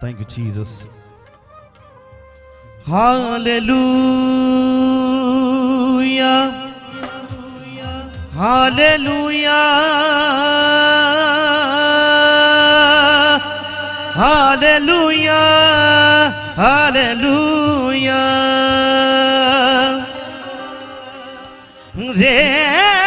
Thank you, Jesus. Hallelujah. Hallelujah. Hallelujah. Hallelujah. Rena.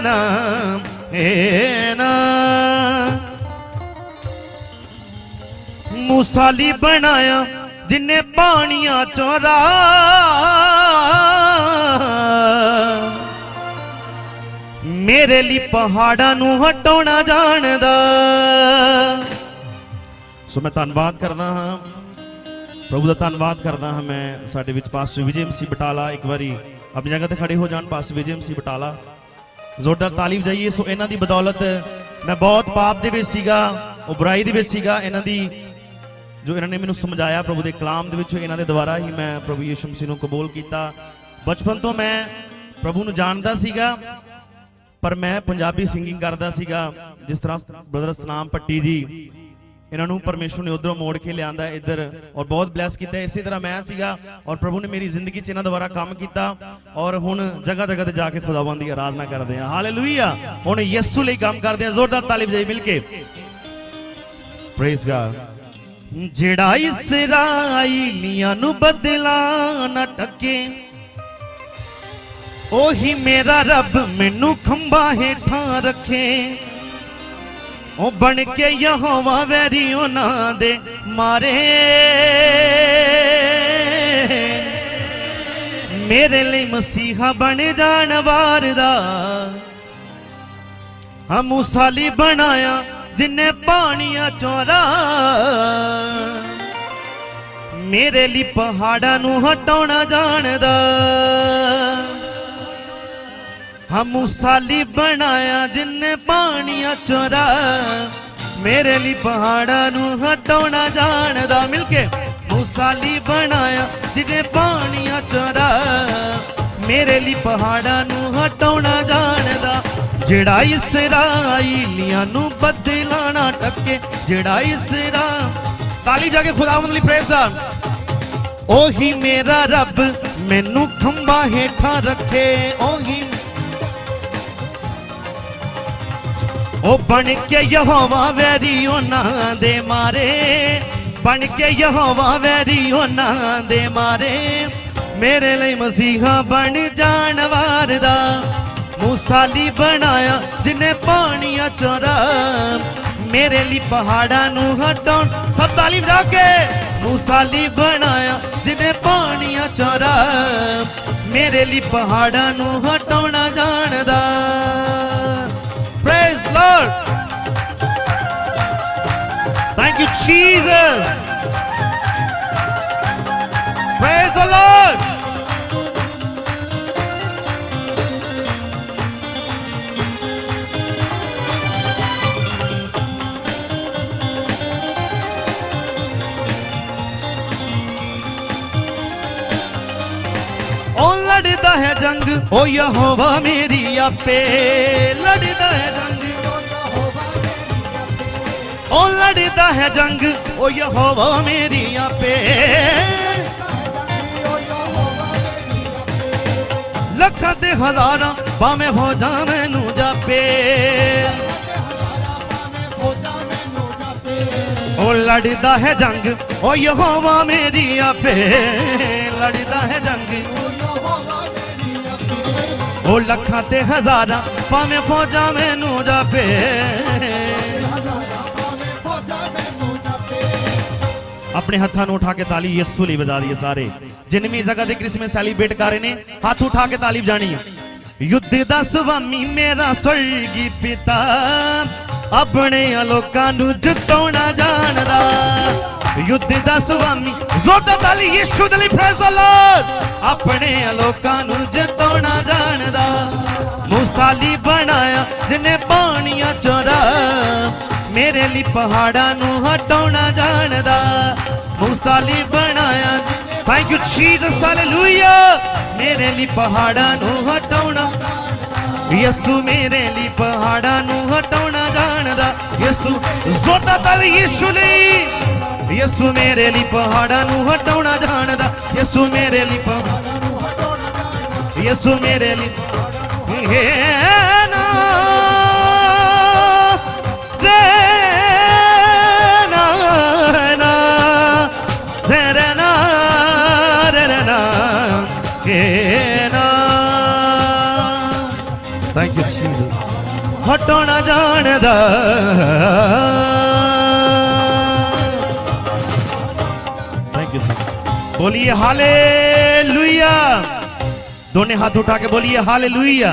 Rena. Rena. ਮੂਸਾਲੀ ਬਣਾਇਆ ਜਿਨੇ ਪਾਣੀਆਂ ਚੋਂ ਰਾਹ ਮੇਰੇ ਲਈ ਪਹਾੜਾਂ ਨੂੰ ਹਟਾਉਣਾ ਜਾਣਦਾ ਸੋ ਮੈਂ ਧੰਨਵਾਦ ਕਰਦਾ ਹਾਂ ਪ੍ਰਭੂ ਦਾ ਧੰਨਵਾਦ ਕਰਦਾ ਹਾਂ ਮੈਂ ਸਾਡੇ ਵਿੱਚ ਪਾਸਟਰ ਵਿਜੇ ਮਸੀ ਬਟਾਲਾ ਇੱਕ ਵਾਰੀ ਆਪਣੀ ਜਗ੍ਹਾ ਤੇ ਖੜੇ ਹੋ ਜਾਣ ਪਾਸਟਰ ਵਿਜੇ ਮਸੀ ਬਟਾਲਾ ਜ਼ੋਰਦਾਰ ਤਾਲੀਮ ਜਾਈਏ, ਸੋ ਇਹਨਾਂ ਦੀ ਬਦੌਲਤ ਮੈਂ ਬਹੁਤ ਪਾਪ ਦੇ ਵਿੱਚ ਸੀਗਾ, ਉਹ ਬੁਰਾਈ ਦੇ ਵਿੱਚ ਸੀਗਾ, ਇਹਨਾਂ ਦੀ ਜੋ ਇਹਨਾਂ ਨੇ ਮੈਨੂੰ ਸਮਝਾਇਆ ਪ੍ਰਭੂ ਦੇ ਕਲਾਮ ਦੇ ਵਿੱਚ, ਇਹਨਾਂ ਦੇ ਦੁਆਰਾ ਹੀ ਮੈਂ ਪ੍ਰਭੂ ਯਿਸੂ ਮਸੀਹ ਨੂੰ ਕਬੂਲ ਕੀਤਾ। ਬਚਪਨ ਤੋਂ ਮੈਂ ਪ੍ਰਭੂ ਨੂੰ ਜਾਣਦਾ ਸੀਗਾ, ਪਰ ਮੈਂ ਪੰਜਾਬੀ ਸਿੰਗਿੰਗ ਕਰਦਾ ਸੀਗਾ, ਜਿਸ ਤਰ੍ਹਾਂ ਬ੍ਰਦਰ ਸਨਾਮ ਪੱਟੀ ਜੀ ਇਹਨਾਂ ਨੂੰ ਪਰਮੇਸ਼ਵਰ ਨੇ ਉਧਰੋਂ ਮੋੜ ਕੇ ਲਿਆਂਦਾ ਇੱਧਰ। ਔਰ ਬਹੁਤ ਬਲੈਸ ਕੀਤਾ। ਇਸੇ ਤਰ੍ਹਾਂ ਮੈਂ ਸੀਗਾ ਔਰ ਪ੍ਰਭੂ ਨੇ ਮੇਰੀ ਜ਼ਿੰਦਗੀ 'ਚ ਇਹਨਾਂ ਦੁਆਰਾ ਕੰਮ ਕੀਤਾ। ਔਰ ਹੁਣ ਜਗ੍ਹਾ ਜਗ੍ਹਾ ਤੇ ਜਾ ਕੇ ਖੁਦਾਵੰਦ ਦੀ ਆਰਾਧਨਾ ਕਰਦੇ ਹਾਂ। ਹਾਲੇਲੂਇਆ ਹੁਣ ਯਿਸੂ ਲਈ ਕੰਮ ਕਰਦੇ ਹਾਂ। ਜ਼ੋਰਦਾਰ ਤਾਲੀਮ ਜਾਈ ਮਿਲ ਕੇ। ਪ੍ਰੇਜ਼ ਗॉड ਜਿਹੜਾ ਇਸਰਾਈਲੀਆਂ ਨੂੰ ਬਦਲਾ ਨਾ ਟਕੇ, ਉਹੀ ਮੇਰਾ ਰੱਬ ਮੈਨੂੰ ਖੰਭਾ ਹੇਠਾਂ ਰੱਖੇ। ਉਹ ਬਣ ਕੇ ਯਹੋਵਾ ਵੈਰੀ ਉਹਨਾਂ ਦੇ ਮਾਰੇ। ਮੇਰੇ ਲਈ ਮਸੀਹਾ ਬਣ ਜਾਣ ਵਾਰ ਦਾ ਹਾਂ ਮੂਸਾਲੀ ਬਣਾਇਆ ਜਿਨੇ ਪਾਣੀਆਂ ਚੋਰਾ। ਮੇਰੇ ਲਈ ਪਹਾੜਾਂ ਨੂੰ ਹਟਾਉਣਾ ਜਾਣਦਾ। ਹਾਂ ਮੂਸਾਲੀ ਬਣਾਇਆ ਜਿਨੇ ਪਾਣੀਆਂ ਚੋਰਾ। ਮੇਰੇ ਲਈ ਪਹਾੜਾਂ ਨੂੰ ਹਟਾਉਣਾ ਜਾਣਦਾ। ਮਿਲ ਕੇ ਮੂਸਾਲੀ ਬਣਾਇਆ ਜਿਨੇ ਪਾਣੀਆਂ ਚੋਰਾ। ਮੇਰੇ ਲਈ ਪਹਾੜਾਂ ਨੂੰ ਹਟਾਉਣਾ ਜਾਣਦਾ। ਜਿਹੜਾ ਇਸਰਾਈਲੀਆਂ ਨੂੰ ਬਦਲਾਣਾ ਟੱਕੇ, ਜਿਹੜਾ ਇਸਰਾ ਤਾਲੀ ਜਾ ਕੇ ਖੁਦਾਵੰਦ ਲਈ ਪ੍ਰੇਜ਼ ਦਾ। ਉਹੀ ਮੇਰਾ ਰੱਬ ਮੈਨੂੰ ਖੰਭਾ ਹੇਠਾਂ ਰੱਖੇ, ਉਹੀ ਉਹ ਬਣ ਕੇ ਯਹੋਵਾ ਵੈਰੀ ਉਹਨਾਂ ਦੇ ਮਾਰੇ। ਬਣ ਕੇ ਯਹੋਵਾ ਵੈਰੀ ਉਹਨਾਂ ਦੇ ਮਾਰੇ। ਮੇਰੇ ਲਈ ਮਸੀਹਾ ਬਣ ਜਾਣ ਵਾਰ ਦਾ ਮੂਸਾਲੀ ਬਣਾਇਆ ਜਿਨੇ ਪਾਣੀਆਂ ਚੋਰਾ। ਮੇਰੇ ਲਈ ਪਹਾੜਾਂ ਨੂੰ ਹਟਾਉਣ। ਸਭ ਤਾਲੀਮ ਜਾ ਕੇ ਮੂਸਾਲੀ ਬਣਾਇਆ ਜਿਨੇ ਪਾਣੀਆਂ ਚੋਰਾ। ਮੇਰੇ ਲਈ ਪਹਾੜਾਂ ਨੂੰ ਹਟਾਉਣਾ ਜਾਣਦਾ। Praise Lord. Thank you, Jesus. Praise the Lord. ਉਹ ਲੜਦਾ ਹੈ ਜੰਗ ਉਹ ਯਹੋਵਾ ਮੇਰੀ ਆਪੇ ਲੜਦਾ ਹੈ ਜੰਗ ਉਹ ਲੜਦਾ ਹੈ ਜੰਗ, ਉਹ ਯਹੋਵਾ ਮੇਰੀ ਆਪੇ ਲੱਖਾਂ ਤੇ ਹਜ਼ਾਰਾਂ ਭਾਵੇਂ ਹੋ ਜਾ ਮੈਨੂੰ ਜਾਪੇ। ਉਹ ਲੜਦਾ ਹੈ ਜੰਗ, ਉਹ ਯਹੋਵਾ ਮੇਰੀ ਆਪੇ ਲੜਦਾ ਹੈ ਜੰਗ, ਉਹ ਲੱਖਾਂ ਤੇ ਹਜ਼ਾਰਾਂ ਭਾਵੇਂ ਫੌਜਾਂ ਮੈਨੂੰ ਜਾਪੇ। ਆਪਣੇ ਹੱਥਾਂ ਨੂੰ ਉਠਾ ਕੇ ਤਾਲੀ ਯਿਸੂ ਲਈ ਵਜਾ ਦਈਏ ਸਾਰੇ। ਜਿੰਨੇ ਜਗ੍ਹਾ ਤੇ ਕ੍ਰਿਸਮਸ ਸੈਲੀਬ੍ਰੇਟ ਕਰ ਰਹੇ ਨੇ, ਹੱਥ ਉਠਾ ਕੇ ਤਾਲੀ ਵਜਾਣੀ ਹੈ ਯੁੱਧ ਦਾ ਸੁਆਮੀ ਮੇਰਾ ਸਵਰਗੀ ਪਿਤਾ ਆਪਣੇ ਲੋਕਾਂ ਨੂੰ ਜਿਤਾਉਣਾ ਜਾਣਦਾ। ਯੁੱਧ ਦਾ ਸੁਆਮੀ ਜ਼ੋਰਦਾਰ ਤਾਲੀ ਯਿਸੂ ਦੇ ਲਈ ਪ੍ਰੇਜ਼ ਦ ਲਾਰਡ ਆਪਣੇ ਲੋਕਾਂ ਨੂੰ ਜਿਤਾਉਣਾ ਜਾਣਦਾ। ਮੂਸਾਲੀ ਬਣਾਇਆ ਜਿਨੇ ਪਾਣੀਆਂ ਚੋਰਾ, ਮੇਰੇ ਲਈ ਪਹਾੜਾਂ ਨੂੰ ਹਟਾਉਣਾ ਜਾਣਦਾ। ਮੂਸਾਲੀ ਬਣਾਇਆ ਜਿਨੇ ਥੈਂਕ ਯੂ ਜੀਸਸ ਹਾਲੇਲੂਇਆ ਮੇਰੇ ਲਈ ਪਹਾੜਾਂ ਨੂੰ ਹਟਾਉਣਾ। ਯਿਸੂ ਮੇਰੇ ਲਈ ਪਹਾੜਾਂ ਨੂੰ ਹਟਾਉਣਾ ਜਾਣਦਾ। ਯਿਸੂ, ਜ਼ੋਰਦਾਰ ਤਾਲੀ ਯਿਸੂ ਲਈ। ਯਿਸੂ ਮੇਰੇ ਲਈ ਪਹਾੜਾਂ ਨੂੰ ਹਟਾਉਣਾ ਜਾਣਦਾ। ਯਿਸੂ ਮੇਰੇ ਲਈ ਪਹਾੜਾਂ ਨੂੰ ਹਟਾਉਣਾ ਜਾਣਦਾ। ਯਿਸੂ ਮੇਰੇ ਲਈ ਹੈ ਨਾ ਰੇ ਜੀਸਸ ਹਟਾਉਣਾ ਜਾਣਦਾ थैंक यू सर बोलिए हालेलुया दोनों हाथ उठा के बोलिए हालेलुया